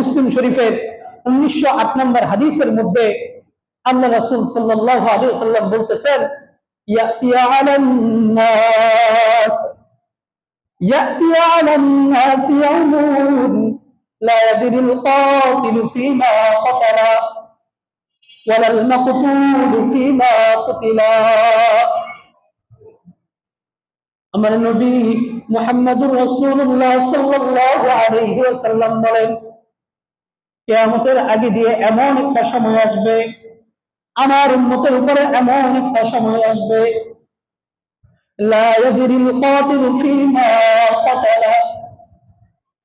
মুসলিম শরীফের উনিশশো আট নম্বর হাদিসের মধ্যে আল্লাহ রাসূল সাল্লাল্লাহু আলাইহি সাল্লাম বলতেছেন ইয়াতি আলান নাস يأتي على الناس يوم لا يدري القاتل فيما قتل ولا المقتول فيما قتلا আমার নবী মুহাম্মদুর রাসূলুল্লাহ সাল্লাল্লাহু আলাইহি ওয়াসাল্লাম বলেন কিয়ামতের আগে দিয়ে এমন একটা সময় আসবে, আমার উম্মতের উপরে এমন একটা সময় আসবে।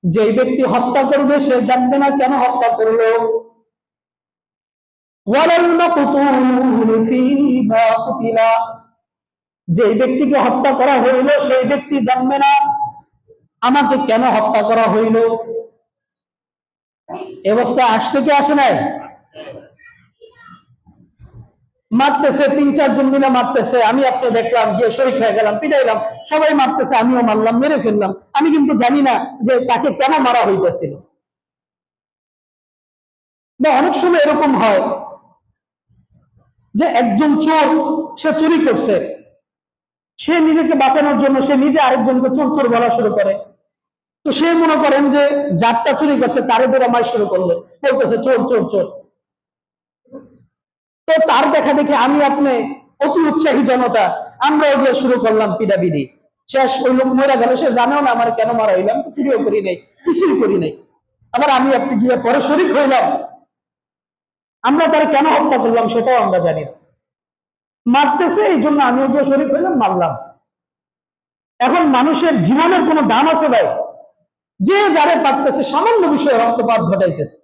যে ব্যক্তি হত্যা করবে, সে জানবে না কেন হত্যা করল। যে ব্যক্তিকে হত্যা করা হইল, সেই ব্যক্তি জানবে না আমাকে কেন হত্যা করা হইল। অবস্থা আসছে কি আসে নাই? মারতেছে, তিন চারজন মিলে মারতেছে। আমি আপনি দেখলাম, গিয়ে শরীর হয়ে গেলাম পিটাইলাম সবাই মারতেছে, আমিও মারলাম, মেরে ফেললাম। আমি কিন্তু জানি না যে তাকে কেন মারা হইতেছিল। বা অনেক সময় এরকম হয় যে একজন চোর, সে চুরি করছে। সে নিজেকে বাঁচানোর জন্য সে নিজে আরেকজনকে চোর চোর বলা শুরু করে। তো সে মনে করেন যে যারটা চুরি করছে তারে ধরে মার শুরু করল। বলতেছে, চোর চোর চোর। তো তার দেখা দেখে আমি আপনি অতি উৎসাহী জনতা আমরা ওগুলো শুরু করলাম পিডাপিডি। শেষ, ওই লোক মরে গেল, সে জানেও না আমার কেন মারা হইলাম চুরিও করি নাই, কিছুই করি নাই। আবার আমি আপনি গিয়ে পরে শরিক হইলাম। আমরা তারা কেন হত্যা করলাম সেটাও আমরা জানি না। মারতেছে, এই জন্য আমি ওকে শরিক হইলাম, মারলাম। এখন মানুষের জীবনের কোনো দাম আছে ভাই? যে যারে পারতেছে সামান্য বিষয়ে রক্তপাত ঘটাইতেছে।